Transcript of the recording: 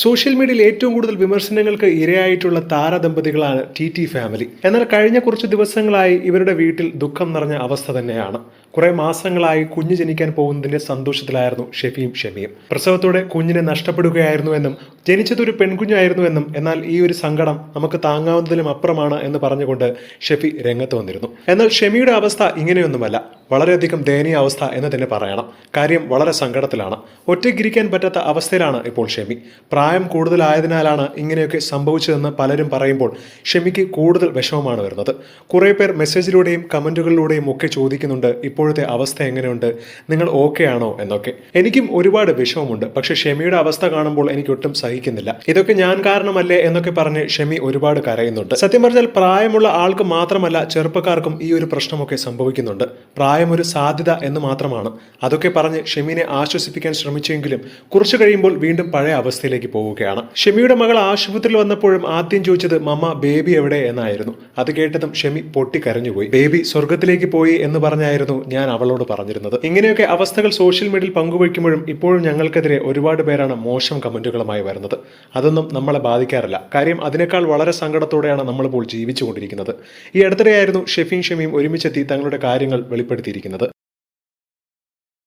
Social മീഡിയയിൽ ഏറ്റവും കൂടുതൽ വിമർശനങ്ങൾക്ക് ഇരയായിട്ടുള്ള താരദമ്പതികളാണ് ടി ടി ഫാമിലി. എന്നാൽ കഴിഞ്ഞ കുറച്ച് ദിവസങ്ങളായി ഇവരുടെ വീട്ടിൽ ദുഃഖം നിറഞ്ഞ അവസ്ഥ തന്നെയാണ്. കുറെ മാസങ്ങളായി കുഞ്ഞ് ജനിക്കാൻ പോകുന്നതിന്റെ സന്തോഷത്തിലായിരുന്നു ഷെഫിയും ഷെമിയും പ്രസവത്തോടെ കുഞ്ഞിനെ നഷ്ടപ്പെടുകയായിരുന്നു എന്നും ജനിച്ചതൊരു പെൺകുഞ്ഞായിരുന്നു എന്നും എന്നാൽ ഈ ഒരു സങ്കടം നമുക്ക് താങ്ങാവുന്നതിലും അപ്പുറമാണ് എന്ന് പറഞ്ഞുകൊണ്ട് ഷെഫി രംഗത്ത് വന്നിരുന്നു. എന്നാൽ ഷെമിയുടെ അവസ്ഥ ഇങ്ങനെയൊന്നുമല്ല. വളരെയധികം ദയനീയ അവസ്ഥ എന്ന് തന്നെ പറയണം. കാര്യം വളരെ സങ്കടത്തിലാണ്. ഒറ്റയ്ക്കിരിക്കാൻ പറ്റാത്ത അവസ്ഥയിലാണ് ഇപ്പോൾ ഷെമി. പ്രായം കൂടുതലായതിനാലാണ് ഇങ്ങനെയൊക്കെ സംഭവിച്ചതെന്ന് പലരും പറയുമ്പോൾ ഷെമിക്ക് കൂടുതൽ വിഷമമാണ് വരുന്നത്. കുറേ പേർ മെസ്സേജിലൂടെയും കമന്റുകളിലൂടെയും ഒക്കെ ചോദിക്കുന്നുണ്ട് ഇപ്പോഴത്തെ അവസ്ഥ എങ്ങനെയുണ്ട്? നിങ്ങൾ ഓക്കെ ആണോ? എന്നൊക്കെ. എനിക്കും ഒരുപാട് വിഷമമുണ്ട്. പക്ഷെ ഷെമിയുടെ അവസ്ഥ കാണുമ്പോൾ എനിക്ക് ഒട്ടും സഹിക്കുന്നില്ല. ഇതൊക്കെ ഞാൻ കാരണമല്ലേ? എന്നൊക്കെ പറഞ്ഞ് ഷെമി ഒരുപാട് കരയുന്നുണ്ട്. സത്യം പറഞ്ഞാൽ പ്രായമുള്ള ആൾക്ക് മാത്രമല്ല ചെറുപ്പക്കാർക്കും ഈ ഒരു പ്രശ്നമൊക്കെ സംഭവിക്കുന്നുണ്ട്. ഒരു സാധ്യത എന്ന് മാത്രമാണ്. അതൊക്കെ പറഞ്ഞ് ഷെമിനെ ആശ്വസിപ്പിക്കാൻ ശ്രമിച്ചെങ്കിലും കുറച്ചു കഴിയുമ്പോൾ വീണ്ടും പഴയ അവസ്ഥയിലേക്ക് പോവുകയാണ്. ഷെമിയുടെ മകൾ ആശുപത്രിയിൽ വന്നപ്പോഴും ആദ്യം ചോദിച്ചത് മമ്മ ബേബി എവിടെ? എന്നായിരുന്നു. അത് കേട്ടതും ഷെമി പൊട്ടിക്കരഞ്ഞുപോയി. ബേബി സ്വർഗത്തിലേക്ക് പോയി എന്ന് പറഞ്ഞായിരുന്നു ഞാൻ അവളോട് പറഞ്ഞിരുന്നത്. ഇങ്ങനെയൊക്കെ അവസ്ഥകൾ സോഷ്യൽ മീഡിയയിൽ പങ്കുവയ്ക്കുമ്പോഴും ഇപ്പോഴും ഞങ്ങൾക്കെതിരെ ഒരുപാട് പേരാണ് മോശം കമന്റുകളുമായി വരുന്നത്. അതൊന്നും നമ്മളെ ബാധിക്കാറില്ല. കാര്യം അതിനേക്കാൾ വളരെ സങ്കടത്തോടെയാണ് നമ്മളിപ്പോൾ ജീവിച്ചുകൊണ്ടിരിക്കുന്നത്. ഈ അടുത്തിടെയായിരുന്നു ഷെഫീൻ ഷെമിയും ഒരുമിച്ചെത്തി തങ്ങളുടെ കാര്യങ്ങൾ വെളിപ്പെടുത്തിയിരിക്കുന്നത്